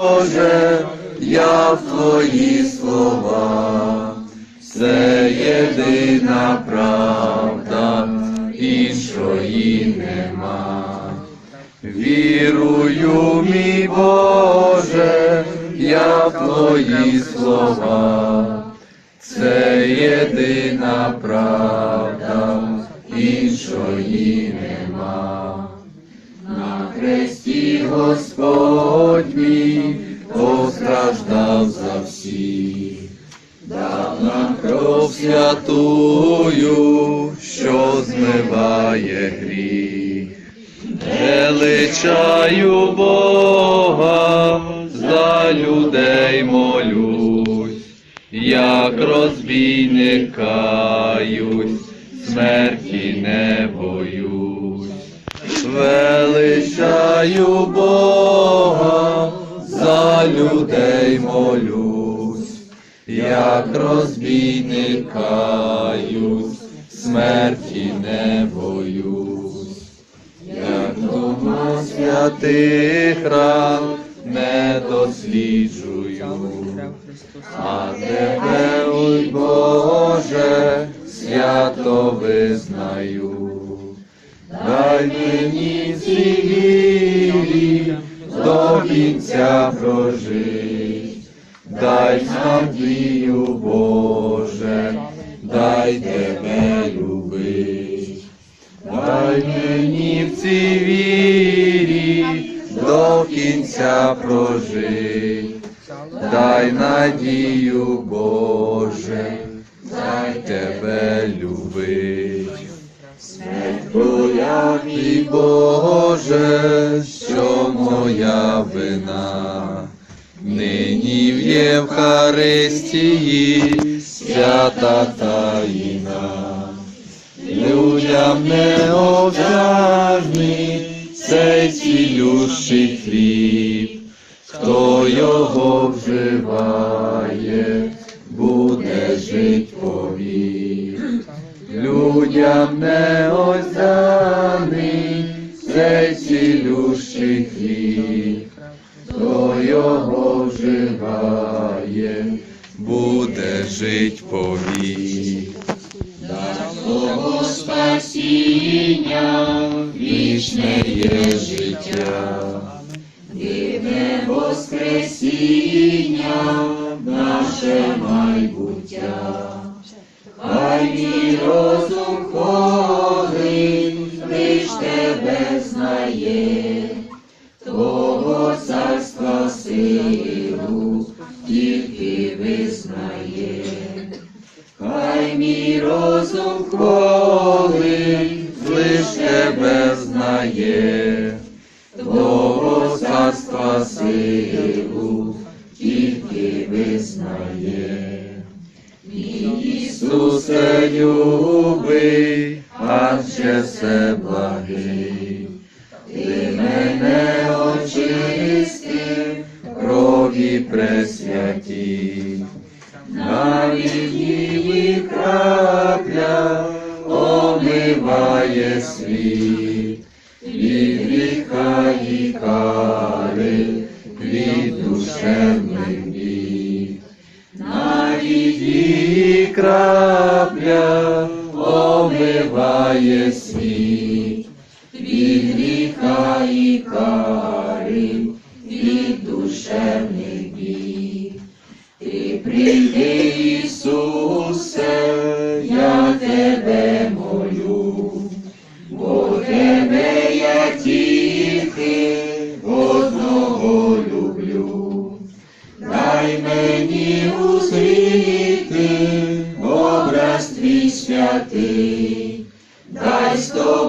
Боже, я в Твої слова, це єдина правда, іншої нема. Вірую, мій Боже, я в Твої слова, це єдина правда, іншої нема. На хресті Господь кров святую, що змиває гріх. Величаю Бога, за людей молюсь, як розбійник каюсь, смерті не боюсь. Величаю Бога, за людей молюсь, як розбійник смерті не боюсь. Як дома святих ран не досліджую, а тебе, ой Боже, свято визнаю. Дай мені цій до кінця прожить, дай надію, Боже, дай тебе любить. Дай мені в цій вірі до кінця прожить, дай надію, Боже, дай тебе любить. Смерть твоя, мій Боже, що моя вина, нині в Євхаристії свята таїна. Людям необтяжний цей цілющий хліб, хто його вживає, буде жить повік. Людям неосяний цей цілющий хліб, хто його вживає, буде жить повік. Твого спасіння, вічне є життя, дивне воскресіння, тільки визнає. Хай мій розум хвалить, лиш тебе знає, Твого царства силу тільки визнає. Ісусе любий, адже все благий, ти мене очистив, крові пресвятій. Омиває світ, від гріха і кари, від душевних бід. Навіть її крапля омиває світ, від гріха і кари, від душевних бід. Ти прийди, Ты дай стоп!